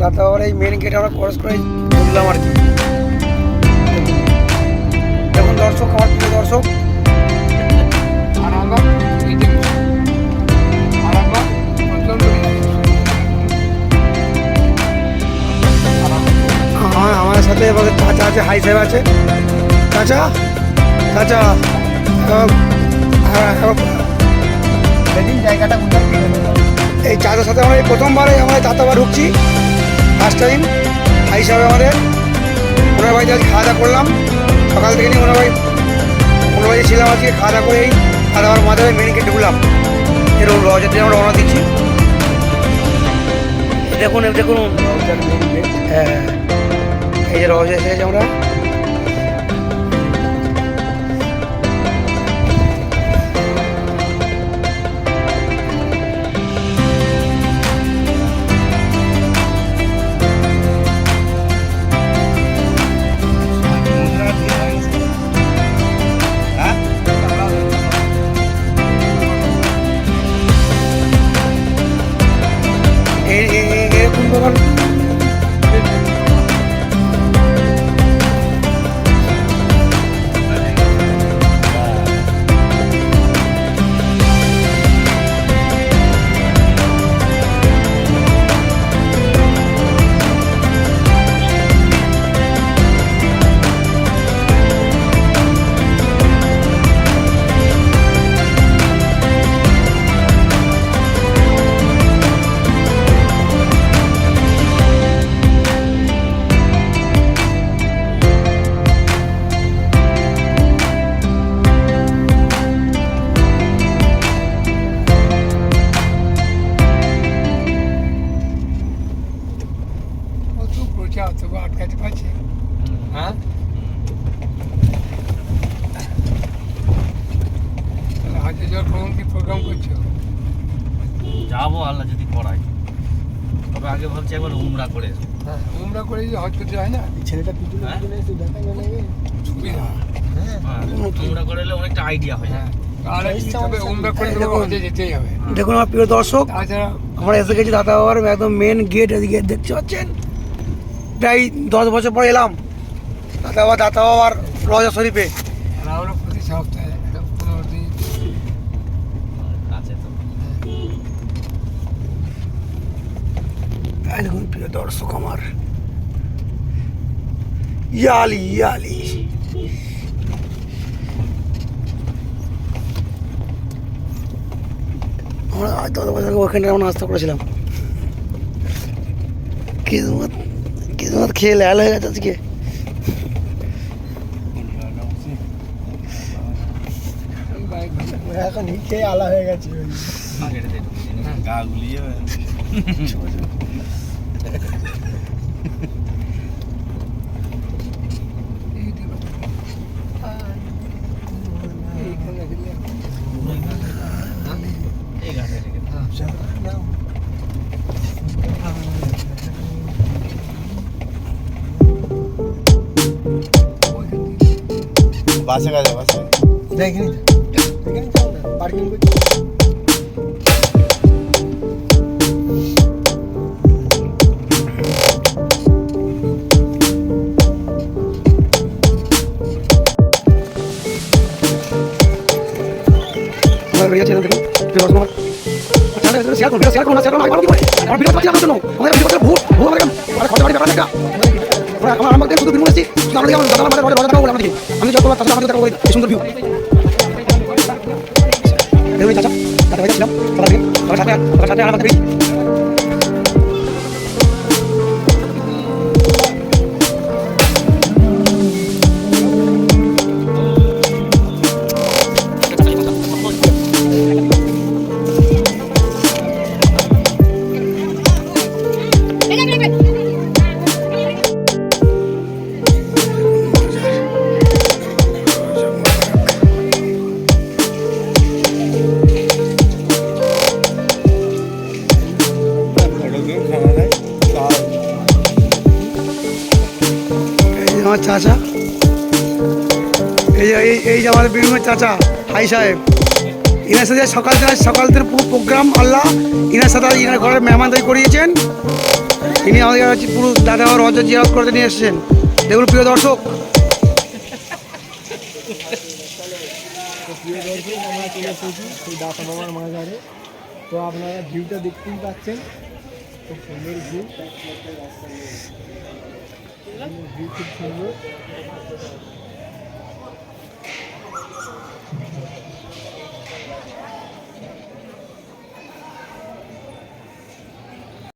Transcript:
দাদাবার এই মেন গেটে আমরা ক্রস করে ঢুকলাম আর কি। দেখুন দর্শক আমার প্রিয় দর্শক? আরামবাগ এই যে আরামবাগ প্রচণ্ড আমার সাথে এবার চাচা আছে হাই সাহেব আছে। চাচা? চাচা হ্যাঁ, হ্যাঁ, জায়গাটা কোথায়? এই চাচার সাথে আমরা এই প্রথমবারে আমরা চাতাবার ঢুকছি। ফার্স্ট টাইম হাই হিসাবে আমাদের। ওনার বাড়িতে আজ খাওয়া দাওয়া করলাম। সকাল থেকে নিয়ে ওনার বাড়ি ওনার বাড়িতে ছিলাম আজকে খাওয়া দাওয়া করে এই খাওয়া দাওয়ার মাধ্যমে মেন গেট ঢুকলাম। এরকম দিয়ে আমরা রওনা দিচ্ছি। দেখুন দেখুন। হ্যাঁ। এই যে রজ এসেছি আমরা। হ্যাঁ কখন কি প্রোগ্রাম করছ? যাব আল্লাহ যদি করায়। তবে আগে ভাবছি একবার উমরা করে আসব। হ্যাঁ তোমরা করে যে হজ করতে হয় না? ছেলেটা পিছনে হ্যাঁ? দেখা গেলে সুবিধা হ্যাঁ উমরা করে এলে অনেকটা আইডিয়া হয় হ্যাঁ আর কি তবে উমরা করে এই দেখুন। যেতেই হবে। দেখুন আমার প্রিয় দর্শক আমরা এসে গেছি দাদা বাবার একদম মেন গেট এদিকে দেখতে পাচ্ছেন? প্রায় দশ বছর পর এলাম। দাদা বাবা দাদা বাবার রজা শরীফে প্রতি সপ্তাহে তো দেখুন প্রিয় দর্শক আমার। ইয়ালি ইয়ালি। আমরা আজ দশ বছর ওখানে আমরা নাস্তা করেছিলাম। কিসমত কিসমত খেয়ে লাল হয়ে গেছে আজকে। এখন খেয়ে আলা হয়ে গেছে আগের দিয়ে ঢুকিয়ে দিন। গা গুলিয়ে এই দিকে। এইখানে দিলে এই ঘাটে লেগে দিন। বাসে গেছে বাসে দেখিনি দেখিনি পার্কিং করছি আমার বেরিয়ে প্রিয় দর্শক চ্যানেল শেয়ার করুন আমি যত সাথে আমাদের দেখা সুন্দর ভিউ দেখুন চাচা ভাই ছিলাম সবার দিকে সবার সাথে সবার সাথে আমাদের আমার চাচা। এই এই এই যে আমাদের বীরভূমের চাচা, হাই সাহেব। ইনার সাথে সকাল থেকে সকাল থেকে পুরো প্রোগ্রাম আল্লাহ, ইনার সাথে ইনার ঘরের মেহমানদারি করিয়েছেন। ইনি আমাদের কাছে পুরো দাদা আর রজত জিয়ারত করতে নিয়ে এসেছেন। দেখুন প্রিয় দর্শক। তো আমরা বাবার আপনারা ভিউটা দেখতেই পাচ্ছেন। খুব সুন্দর ভিউ। খুব সুন্দর